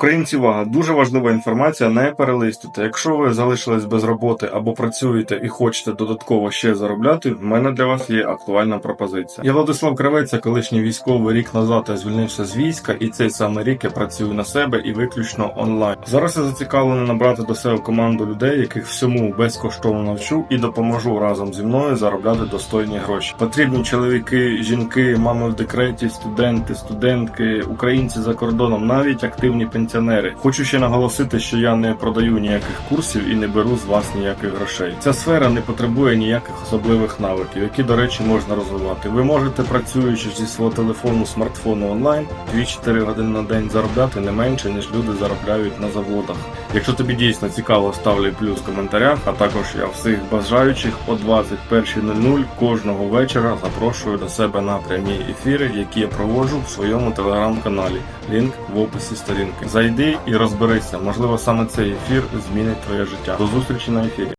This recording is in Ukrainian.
Українці, увага, дуже важлива інформація, не перелистуйте. Якщо ви залишились без роботи або працюєте і хочете додатково ще заробляти, в мене для вас є актуальна пропозиція. Я Владислав Кравець, колишній військовий рік назад я звільнився з війська, і цей самий рік я працюю на себе і виключно онлайн. Зараз я зацікавлений набрати до себе команду людей, яких всьому безкоштовно навчу і допоможу разом зі мною заробляти достойні гроші. Потрібні чоловіки, жінки, мами в декреті, студенти, студентки, українці за кордоном, навіть активні пенсіонери. Хочу ще наголосити, що я не продаю ніяких курсів і не беру з вас ніяких грошей. Ця сфера не потребує ніяких особливих навиків, які, до речі, можна розвивати. Ви можете, працюючи зі свого телефону, смартфону онлайн, 2-4 години на день заробляти не менше, ніж люди заробляють на заводах. Якщо тобі дійсно цікаво, ставлю плюс в коментарях, а також я всіх бажаючих о 21.00 кожного вечора запрошую до себе на прямі ефіри, які я проводжу в своєму телеграм-каналі. Лінк в описі сторінки. Зайди і розберися. Можливо, саме цей ефір змінить твоє життя. До зустрічі на ефірі.